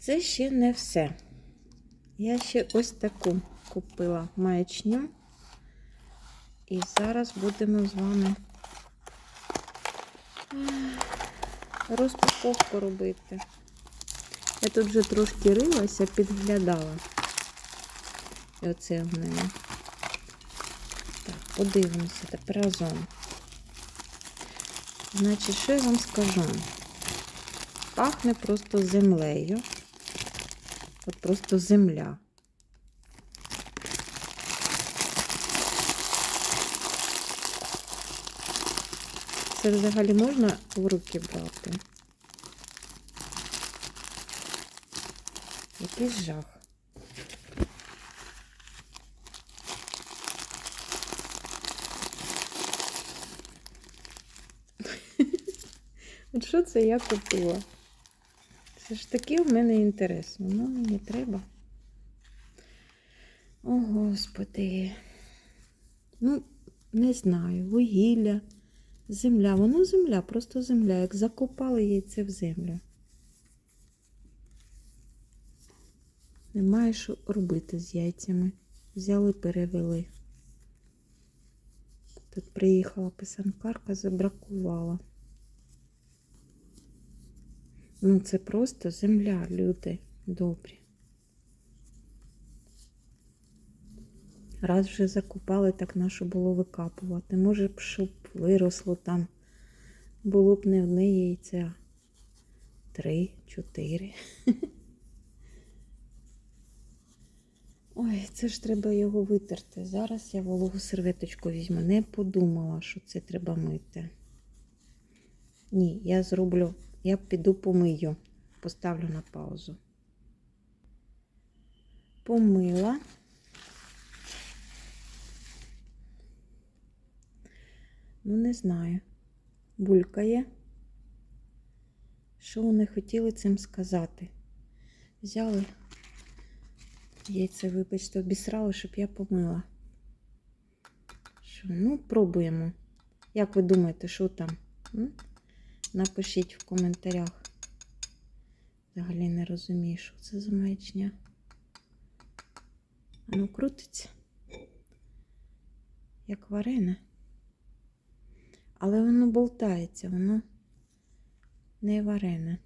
Це ще не все. Я ще ось таку купила маячню. І зараз будемо з вами розпаковку робити. Я тут вже трошки рилася, підглядала. І оце в мене. Так, подивимося тепер разом. Значить, що я вам скажу? Пахне просто землею. От просто земля. Це взагалі можна в руки брати? Якийсь жах. От що це я купила? Це ж таки в мене інтерес. Воно мені треба. О, Господи. Ну, не знаю, вугілля, земля. Воно земля, просто земля. Як закопали яйце в землю. Немає що робити з яйцями. Взяли, перевели. Тут приїхала писанкарка, забракувала. Ну, це просто земля, люди добрі. Раз вже закупали, так нащо було викапувати. Може б, щоб виросло там. Було б не одне яйця. Три, чотири. Ой, це ж треба його витерти. Зараз я вологу серветочку візьму. Не подумала, що це треба мити. Ні, я зроблю, я піду помию. Поставлю на паузу. Помила. Ну, не знаю. Булькає. Що вони хотіли цим сказати? Взяли яйце, вибачте, обісрали, щоб я помила. Що, ну, пробуємо. Як ви думаєте, що там? Напишіть в коментарях. Взагалі не розумію, що це за маячня. А ну крутиться. Як варене. Але воно болтається, воно не варене.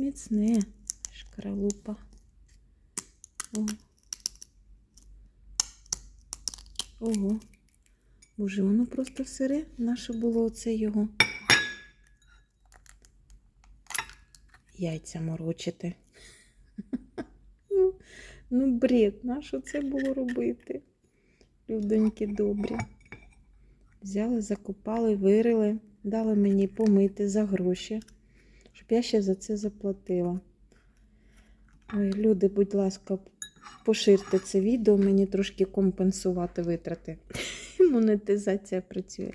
Міцне шкаралупа. О. Ого. Боже, воно просто сире. Наше було оце його. Яйця морочити. Ну, бред, на що це було робити? Людоньки добрі. Взяли, закопали, вирили, дали мені помити за гроші, я ще за це заплатила. Ой, люди, будь ласка, поширте це відео, мені трошки компенсувати витрати. Монетизація працює.